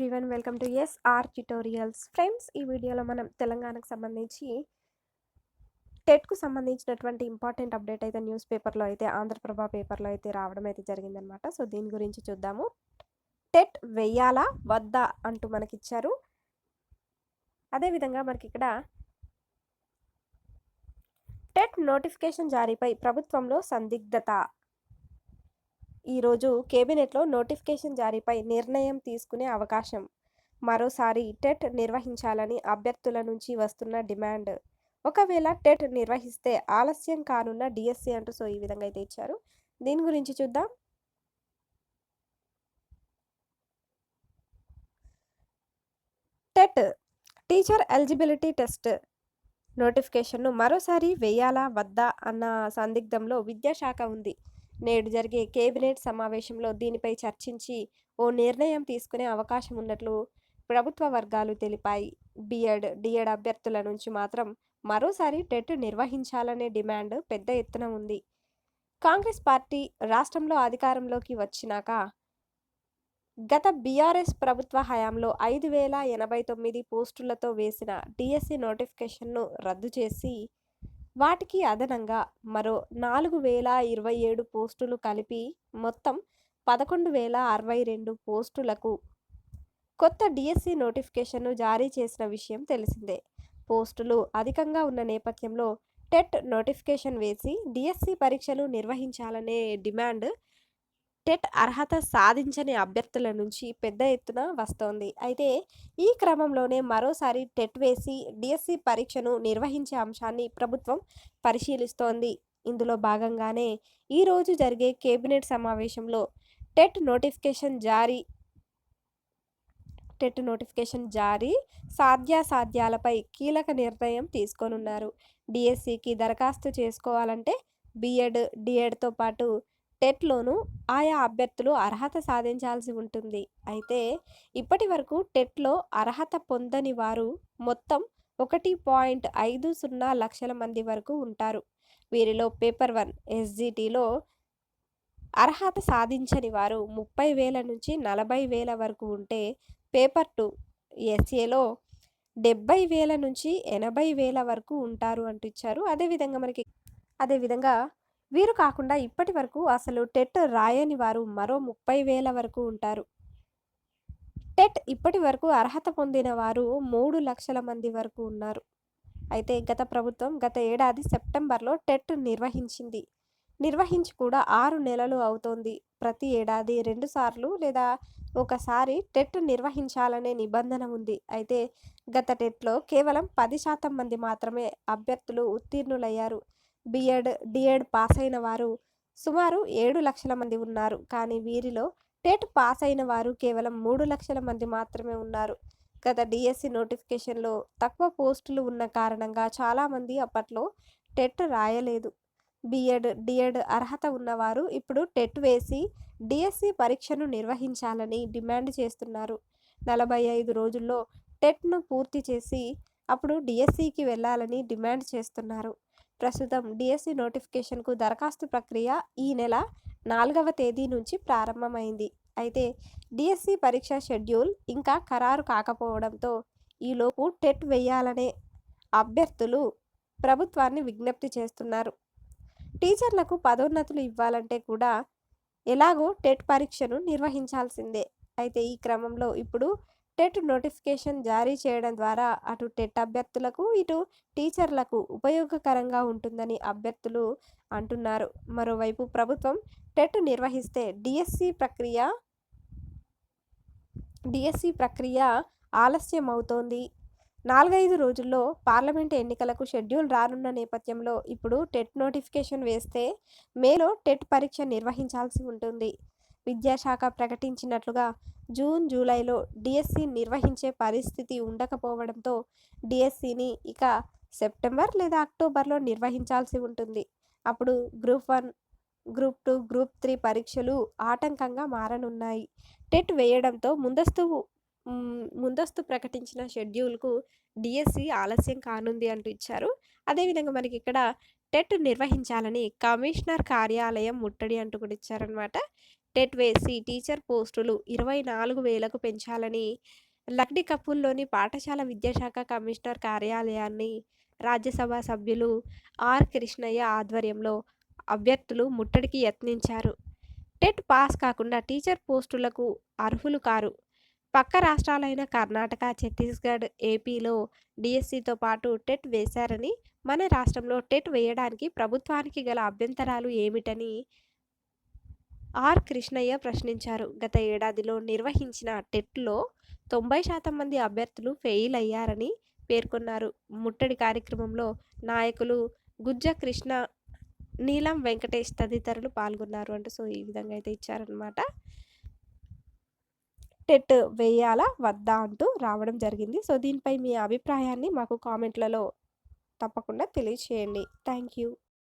Everyone welcome to S R tutorials friends ఈ వీడియోలో మనం తెలంగాణకు సంబంధించి టెట్కు సంబంధించినటువంటి ఇంపార్టెంట్ అప్డేట్ అయితే న్యూస్ పేపర్లో అయితే ఆంధ్రప్రభ పేపర్లో అయితే రావడం అయితే జరిగిందనమాట సో దీని గురించి చూద్దాము. టెట్ వెయ్యాలా వద్దా అంటూ మనకి ఇచ్చారు అదేవిధంగా మనకి ఇక్కడ టెట్ నోటిఫికేషన్ జారీపై ప్రభుత్వంలో సందిగ్ధత ఈరోజు కేబినెట్లో నోటిఫికేషన్ జారీపై నిర్ణయం తీసుకునే అవకాశం. మరోసారి టెట్ నిర్వహించాలని అభ్యర్థుల నుంచి వస్తున్న డిమాండ్. ఒకవేళ టెట్ నిర్వహిస్తే ఆలస్యం కానున్న డిఎస్సి అంటూ సో ఈ విధంగా అయితే ఇచ్చారు. దీని గురించి చూద్దాం. టెట్ టీచర్ ఎలిజిబిలిటీ టెస్ట్ నోటిఫికేషన్ను మరోసారి వేయాలా వద్దా అన్న సందిగ్ధంలో విద్యాశాఖ ఉంది. నేడు జరిగే కేబినెట్ సమావేశంలో దీనిపై చర్చించి ఓ నిర్ణయం తీసుకునే అవకాశం ఉన్నట్లు ప్రభుత్వ వర్గాలు తెలిపాయి. బిఎడ్ డిఎడ్ అభ్యర్థుల నుంచి మాత్రం మరోసారి టెట్ నిర్వహించాలనే డిమాండ్ పెద్ద ఎత్తున ఉంది. కాంగ్రెస్ పార్టీ రాష్ట్రంలో అధికారంలోకి వచ్చినాక గత బీఆర్ఎస్ ప్రభుత్వ హయాంలో ఐదు వేల ఎనభై తొమ్మిది పోస్టులతో వేసిన డిఎస్సి నోటిఫికేషన్ను రద్దు చేసి వాటికి అదనంగా మరో నాలుగు వేల ఇరవై ఏడు పోస్టులు కలిపి మొత్తం పదకొండు వేల అరవై రెండు పోస్టులకు కొత్త డిఎస్సి నోటిఫికేషన్ను జారీ చేసిన విషయం తెలిసిందే. పోస్టులు అధికంగా ఉన్న నేపథ్యంలో టెట్ నోటిఫికేషన్ వేసి డిఎస్సి పరీక్షలు నిర్వహించాలనే డిమాండ్ టెట్ అర్హత సాధించని అభ్యర్థుల నుంచి పెద్ద ఎత్తున వస్తోంది. అయితే ఈ క్రమంలోనే మరోసారి టెట్ వేసి డిఎస్సి పరీక్షను నిర్వహించే అంశాన్ని ప్రభుత్వం పరిశీలిస్తోంది. ఇందులో భాగంగానే ఈరోజు జరిగే కేబినెట్ సమావేశంలో టెట్ నోటిఫికేషన్ జారీ టెట్ నోటిఫికేషన్ జారీ సాధ్యాసాధ్యాలపై కీలక నిర్ణయం తీసుకోనున్నారు. డిఎస్సికి దరఖాస్తు చేసుకోవాలంటే బిఎడ్ డిఎడ్తో పాటు టెట్లోనూ ఆయా అభ్యర్థులు అర్హత సాధించాల్సి ఉంటుంది. అయితే ఇప్పటి వరకు టెట్లో అర్హత పొందని వారు మొత్తం ఒకటి పాయింట్ ఐదు సున్నా లక్షల మంది వరకు ఉంటారు. వీరిలో పేపర్ వన్ ఎస్జిటిలో అర్హత సాధించని వారు ముప్పై వేల నుంచి నలభై వేల వరకు ఉంటే పేపర్ టూ ఎస్ఏలో డెబ్బై వేల నుంచి ఎనభై వేల వరకు ఉంటారు అంటూ ఇచ్చారు అదేవిధంగా మనకి అదేవిధంగా వీరు కాకుండా ఇప్పటి వరకు అసలు టెట్ రాయని వారు మరో ముప్పై వేల వరకు ఉంటారు. టెట్ ఇప్పటి వరకు అర్హత పొందిన వారు మూడు లక్షల మంది వరకు ఉన్నారు. అయితే గత ప్రభుత్వం గత ఏడాది సెప్టెంబర్లో టెట్ నిర్వహించింది. నిర్వహించి కూడా ఆరు నెలలు అవుతోంది. ప్రతి ఏడాది రెండు సార్లు లేదా ఒకసారి టెట్ నిర్వహించాలనే నిబంధన ఉంది. అయితే గత టెట్లో కేవలం పది శాతం మంది మాత్రమే అభ్యర్థులు ఉత్తీర్ణులయ్యారు. బిఎడ్ డిఎడ్ పాస్ అయిన వారు సుమారు ఏడు లక్షల మంది ఉన్నారు. కానీ వీరిలో టెట్ పాస్ అయిన వారు కేవలం మూడు లక్షల మంది మాత్రమే ఉన్నారు. గత డిఎస్సి నోటిఫికేషన్లో తక్కువ పోస్టులు ఉన్న కారణంగా చాలామంది అప్పట్లో టెట్ రాయలేదు. బిఎడ్ డిఎడ్ అర్హత ఉన్నవారు ఇప్పుడు టెట్ వేసి డిఎస్సి పరీక్షను నిర్వహించాలని డిమాండ్ చేస్తున్నారు. నలభై ఐదు రోజుల్లో టెట్ను పూర్తి చేసి అప్పుడు డిఎస్సికి వెళ్ళాలని డిమాండ్ చేస్తున్నారు. ప్రస్తుతం డిఎస్సి నోటిఫికేషన్కు దరఖాస్తు ప్రక్రియ ఈ నెల నాలుగవ తేదీ నుంచి ప్రారంభమైంది. అయితే డిఎస్సి పరీక్ష షెడ్యూల్ ఇంకా ఖరారు కాకపోవడంతో ఈలోపు టెట్ వేయాలనే అభ్యర్థులు ప్రభుత్వాన్ని విజ్ఞప్తి చేస్తున్నారు. టీచర్లకు పదోన్నతులు ఇవ్వాలంటే కూడా ఎలాగో టెట్ పరీక్షను నిర్వహించాల్సిందే. అయితే ఈ క్రమంలో ఇప్పుడు టెట్ నోటిఫికేషన్ జారీ చేయడం ద్వారా అటు టెట్ అభ్యర్థులకు ఇటు టీచర్లకు ఉపయోగకరంగా ఉంటుందని అభ్యర్థులు అంటున్నారు. మరోవైపు ప్రభుత్వం టెట్ నిర్వహిస్తే డిఎస్సి ప్రక్రియ డిఎస్సి ప్రక్రియ ఆలస్యం అవుతోంది నాలుగైదు రోజుల్లో పార్లమెంట్ ఎన్నికలకు షెడ్యూల్ రానున్న నేపథ్యంలో ఇప్పుడు టెట్ నోటిఫికేషన్ వేస్తే మేలో టెట్ పరీక్ష నిర్వహించాల్సి ఉంటుంది. విద్యాశాఖ ప్రకటించినట్లుగా జూన్ జూలైలో డిఎస్సి నిర్వహించే పరిస్థితి ఉండకపోవడంతో డిఎస్సిని ఇక సెప్టెంబర్ లేదా అక్టోబర్లో నిర్వహించాల్సి ఉంటుంది. అప్పుడు group one group two group three పరీక్షలు ఆటంకంగా మారనున్నాయి. టెట్ వేయడంతో ముందస్తు ముందస్తు ప్రకటించిన షెడ్యూల్కు డిఎస్సి ఆలస్యం కానుంది అంటూ ఇచ్చారు. అదేవిధంగా మనకి ఇక్కడ టెట్ నిర్వహించాలని కమిషనర్ కార్యాలయం ముట్టడి అంటూ కూడా ఇచ్చారనమాట టెట్ వేసి టీచర్ పోస్టులు ఇరవై నాలుగు వేలకు పెంచాలని లక్డి కపూర్లోని పాఠశాల విద్యాశాఖ కమిషనర్ కార్యాలయాన్ని రాజ్యసభ సభ్యులు ఆర్ కృష్ణయ్య ఆధ్వర్యంలో అభ్యర్థులు ముట్టడికి యత్నించారు. టెట్ పాస్ కాకుండా టీచర్ పోస్టులకు అర్హులు కారు. పక్క రాష్ట్రాలైన కర్ణాటక ఛత్తీస్గఢ్ ఏపీలో డిఎస్సితో పాటు టెట్ వేశారని మన రాష్ట్రంలో టెట్ వేయడానికి ప్రభుత్వానికి గల అభ్యంతరాలు ఏమిటని ఆర్. కృష్ణయ్య ప్రశ్నించారు. గత ఏడాదిలో నిర్వహించిన టెట్లో తొంభై శాతం మంది అభ్యర్థులు ఫెయిల్ అయ్యారని పేర్కొన్నారు. ముట్టడి కార్యక్రమంలో నాయకులు గుజ్జ కృష్ణ నీలం వెంకటేష్ తదితరులు పాల్గొన్నారు అంటే సో ఈ విధంగా అయితే ఇచ్చారనమాట టెట్ వేయాలా వద్దా అంటూ రావడం జరిగింది. సో దీనిపై మీ అభిప్రాయాన్ని మాకు కామెంట్లలో తప్పకుండా తెలియచేయండి. Thank you.